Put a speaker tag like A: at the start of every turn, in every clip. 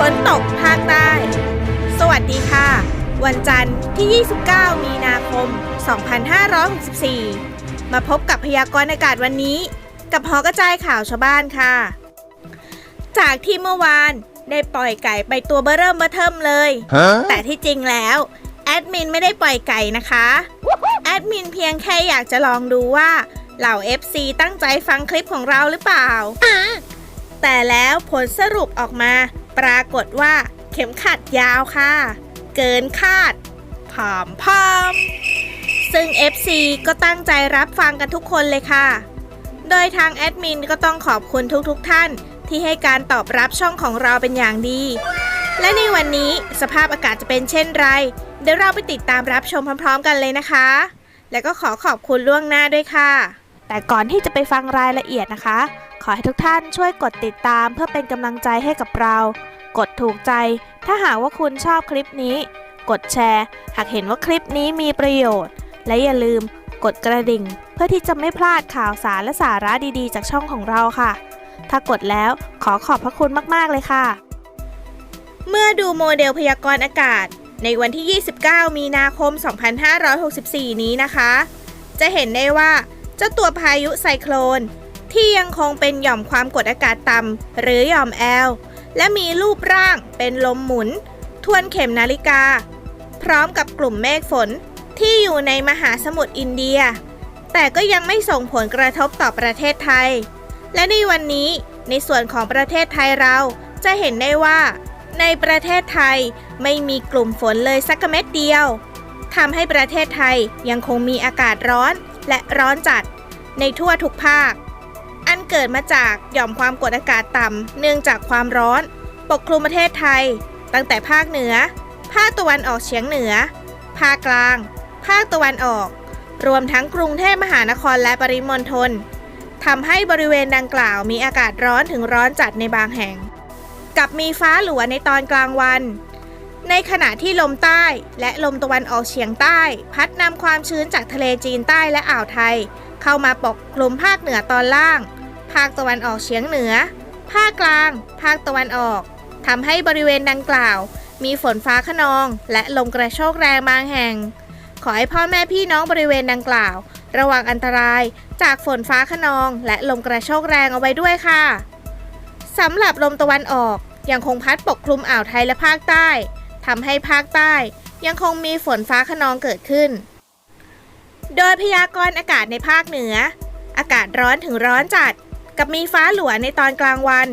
A: ร้อนจัดฝนตกภาคใต้ สวัสดีค่ะ วันจันทร์ที่ 29 มีนาคม 2564 มาพบกับพยากรณ์อากาศวันนี้ กับหอกระจายข่าวชาวบ้านค่ะ จากที่เมื่อวานได้ปล่อยไก่ไปตัวเบอร์เริ่มเบอร์เทิมเลย
B: Huh?
A: แต่ที่จริงแล้วแอดมินไม่ได้ปล่อยไก่นะคะ แอดมินเพียงแค่อยากจะลองดูว่าเหล่า FC ตั้งใจฟังคลิปของเราหรือเปล่า แต่แล้วผลสรุปออกมา ปรากฏว่าเข็มขัดยาวค่ะ เกินคาดผอมพอม ซึ่ง FC ก็ตั้งใจรับฟังกันทุกคนเลยค่ะ โดยทางแอดมินก็ต้องขอบคุณทุกๆทท่าน ที่ให้การตอบรับช่องของเราเป็นอย่างดี และในวันนี้สภาพอากาศจะเป็นเช่นไร เดี๋ยวเราไปติดตามรับชมพร้อม ๆ กันเลยนะคะ แล้วก็ขอขอบคุณล่วงหน้าด้วยค่ะ แต่ก่อนที่จะไปฟังรายละเอียดนะคะ ขอให้ทุกท่านช่วยกดติดตามเพื่อเป็นกำลังใจให้กับเรา กดถูกใจ ถ้าหากว่าคุณชอบคลิปนี้ กดแชร์ หากเห็นว่าคลิปนี้มีประโยชน์ และอย่าลืมกดกระดิ่ง เพื่อที่จะไม่พลาดข่าวสารและสาระดีๆ จากช่องของเราค่ะ ถ้ากดแล้วขอขอบพระคุณมากๆเลยค่ะ เมื่อดูโมเดลพยากรณ์อากาศ ในวันที่ 29 มีนาคม 2564 นี้นะคะ จะเห็นได้ว่าเจ้าตัวพายุไซโคลน ที่ยังคงเป็นหย่อมความกดอากาศต่ำหรือหย่อมแอลและมีรูปร่างเป็นลมหมุน ทวนเข็มนาฬิกา พร้อมกับกลุ่มเมฆฝนที่อยู่ในมหาสมุทรอินเดีย แต่ก็ยังไม่ส่งผลกระทบต่อประเทศไทย และในวันนี้ในส่วนของประเทศไทยเราจะเห็นได้ว่า ในประเทศไทยไม่มีกลุ่มฝนเลยสักเม็ดเดียวทำให้ประเทศไทยยังคงมีอากาศร้อนและร้อนจัด ในทั่วทุกภาค อันเกิดมาจากหย่อมความกดอากาศต่ำเนื่องจากความร้อน ปกคลุมประเทศไทย ตั้งแต่ภาคเหนือ ภาคตะวันออกเฉียงเหนือ ภาคกลาง ภาคตะวันออก รวมทั้งกรุงเทพมหานครและปริมณฑลทำให้บริเวณดังกล่าวมีอากาศร้อนถึงร้อนจัดในบางแห่ง กับมีฟ้าหลัวในตอนกลางวัน ในขณะที่ลมใต้และลมตะวันออกเฉียงใต้ พัดนำความชื้นจากทะเลจีนใต้และอ่าวไทย เข้ามาปกคลุมภาคเหนือตอนล่าง ภาคตะวันออกเฉียงเหนือ ภาคกลาง ภาคตะวันออกทำให้บริเวณดังกล่าว มีฝนฟ้าขนอง และลมกระโชกแรงบางแห่ง ขอให้พ่อแม่พี่น้องบริเวณดังกล่าว ระวังอันตรายจากฝนฟ้าขนอง และลมกระโชกแรงเอาไว้ด้วยค่ะสำหรับลมตะวันออกยังคงพัดปกคลุมอ่าวไทยและภาคใต้ทำให้ภาคใต้ยังคงมีฝนฟ้าขนองเกิดขึ้น โดยพยากรณ์อากาศในภาคเหนือ อากาศร้อนถึงร้อนจัด กับมีฟ้าหลัวในตอนกลางวัน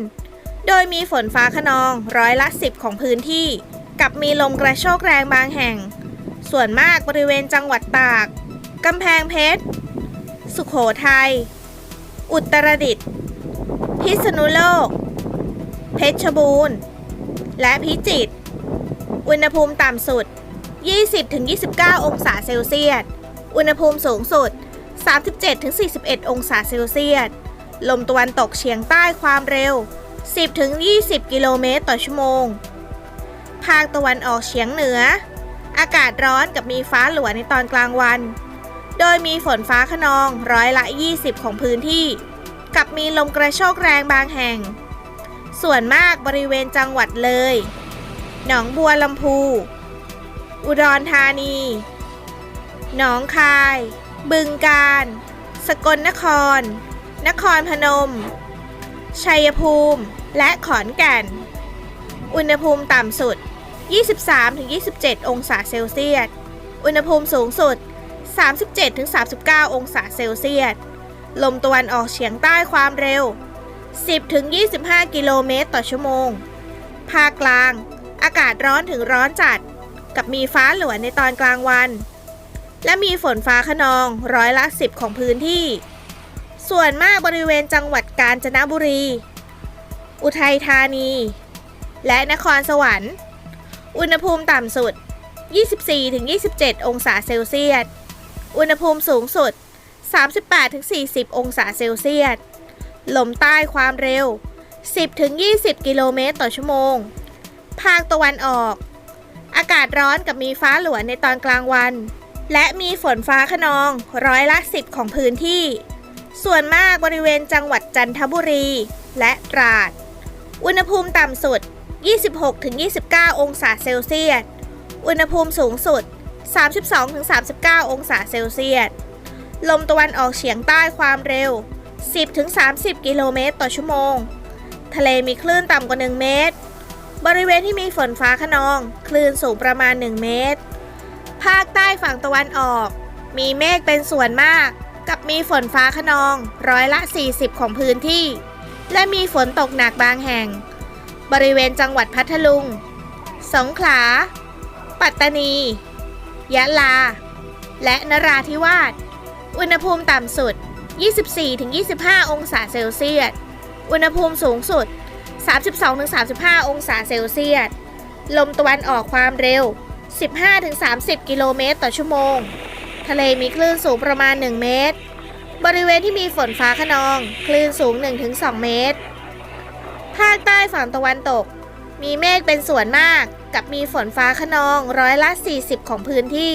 A: โดยมีฝนฟ้าขนองร้อยละสิบของพื้นที่ กับมีลมกระโชกแรงบางแห่ง ส่วนมากบริเวณจังหวัดตาก กำแพงเพชร สุขโขทัย อุตรดิตถ์ พิษณุโลก เพชรบูรณ์ และพิจิตร อุณหภูมิต่ำสุด 20-29 องศาเซลเซียส อุณหภูมิสูงสุด 37-41 องศาเซลเซียส ลมตะวันตกเฉียงใต้ความเร็ว 10-20 กิโลเมตรต่อชั่วโมง ภาคตะวันออกเฉียงเหนือ อากาศร้อนกับมีฟ้าหลัวในตอนกลางวัน โดยมีฝนฟ้าขนองร้อยละ 20 ของพื้นที่ กับมีลมกระโชกแรงบางแห่ง ส่วนมากบริเวณจังหวัดเลย หนองบัวลำพู อุดรธานี หนองคาย บึงกาฬ สกลนคร นครพนม ชัยภูมิ และขอนแก่น อุณหภูมิต่ำสุด 23-27 องศาเซลเซียส อุณหภูมิสูงสุด 37-39 องศาเซลเซียส ลมตะวันออกเฉียงใต้ความเร็ว 10-25 กิโลเมตรต่อชั่วโมง ภาคกลาง อากาศร้อนถึงร้อนจัด กับมีฟ้าหลวในตอนกลางวัน และมีฝนฟ้าขนองร้อยละ 10 ของพื้นที่ ส่วนมากบริเวณจังหวัดกาญจนบุรี อุทัยธานี และนครสวรรค์ อุณหภูมิต่ำสุด 24-27 องศาเซลเซียส อุณหภูมิสูงสุด 38-40 องศาเซลเซียส ลมใต้ความเร็ว 10-20 กิโลเมตรต่อชั่วโมง ภาคตะวันออก อากาศร้อนกับมีฟ้าหลวในตอนกลางวัน และมีฝนฟ้าขนองร้อยละ 10 ของพื้นที่ ส่วนมากบริเวณจังหวัดจันทบุรี และตราด อุณหภูมิต่ำสุด 26-29 องศาเซลเซียส อุณหภูมิสูงสุด 32-39 องศาเซลเซียส ลมตะวันออกเฉียงใต้ความเร็ว 10-30 กิโลเมตรต่อชั่วโมง ทะเลมีคลื่นต่ำกว่า 1 เมตร บริเวณที่มีฝนฟ้าขนอง คลื่นสูงประมาณ 1 เมตร ภาคใต้ฝั่งตะวันออก มีเมฆเป็นส่วนมาก กับมีฝนฟ้าขนองร้อยละ 40 ของพื้นที่ และมีฝนตกหนักบางแห่ง บริเวณจังหวัดพัทลุง สงขลา ปัตตานี ยะลา และนราธิวาส อุณหภูมิต่ำสุด 24-25 องศาเซลเซียส อุณหภูมิสูงสุด 32-35 องศาเซลเซียส ลมตะวันออกความเร็ว 15-30 กิโลเมตรต่อชั่วโมง ทะเลมีคลื่นสูงประมาณ 1 เมตร บริเวณที่มีฝนฟ้าขนอง คลื่นสูง 1-2 เมตร ภาคใต้ฝั่งตะวันตก มีเมฆเป็นส่วนมากกับมีฝนฟ้าขนองร้อยละ 40 ของพื้นที่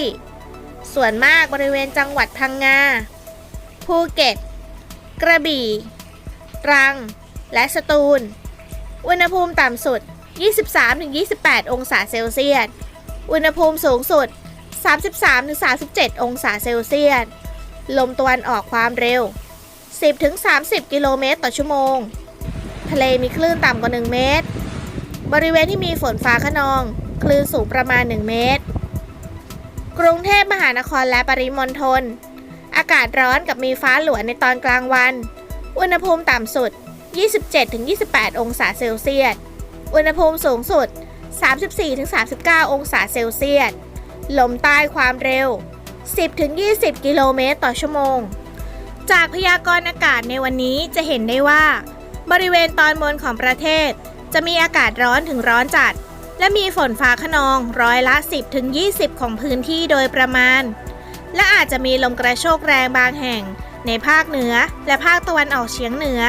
A: ส่วนมากบริเวณจังหวัดพังงา ภูเก็ต กระบี่ ตรัง และสตูล อุณหภูมิต่ำสุด 23-28 องศาเซลเซียส อุณหภูมิสูงสุด 33-37 องศาเซลเซียส ลมตะวันออกความเร็ว 10-30 กิโลเมตรต่อชั่วโมง ทะเลมีคลื่นต่ำกว่า 1 เมตร บริเวณที่มีฝนฟ้าขนอง คลื่นสูงประมาณ 1 เมตร กรุงเทพมหานครและปริมณฑล อากาศร้อนกับมีฟ้าหลวในตอนกลางวัน อุณหภูมิต่ำสุด 27-28 องศาเซลเซียส อุณหภูมิสูงสุด 34-39 องศาเซลเซียส ลมใต้ความเร็ว 10-20 กิโลเมตรต่อชั่วโมง จากพยากรณ์อากาศในวันนี้จะเห็นได้ว่า บริเวณตอนบนของประเทศ จะมีอากาศร้อนถึงร้อนจัด และมีฝนฟ้าขนองร้อยละ 10-20 ของพื้นที่โดยประมาณ และอาจจะมีลมกระโชกแรงบางแห่ง ในภาคเหนือและภาคตะวันออกเฉียงเหนือ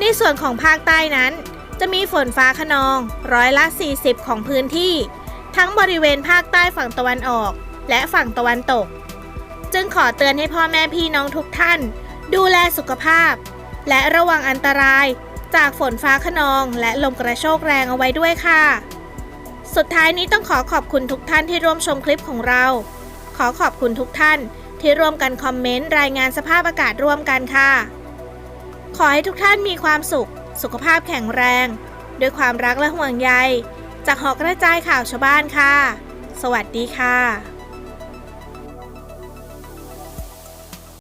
A: ในส่วนของภาคใต้นั้น จะมีฝนฟ้าขนองร้อยละ 40 ของพื้นที่ ทั้งบริเวณภาคใต้ฝั่งตะวันออก และฝั่งตะวันตก จึงขอเตือนให้พ่อแม่พี่น้องทุกท่าน ดูแลสุขภาพ และระวังอันตรายจากฝนฟ้าขนองและลมกระโชกแรงเอาไว้ด้วยค่ะ สุดท้ายนี้ต้องขอขอบคุณทุกท่านที่ร่วมชมคลิปของเรา ขอขอบคุณทุกท่านที่ร่วมกันคอมเมนต์รายงานสภาพอากาศร่วมกันค่ะ ขอให้ทุกท่านมีความสุข สุขภาพแข็งแรง ด้วยความรักและห่วงใย จากหอกระจายข่าวชาวบ้านค่ะ สวัสดีค่ะ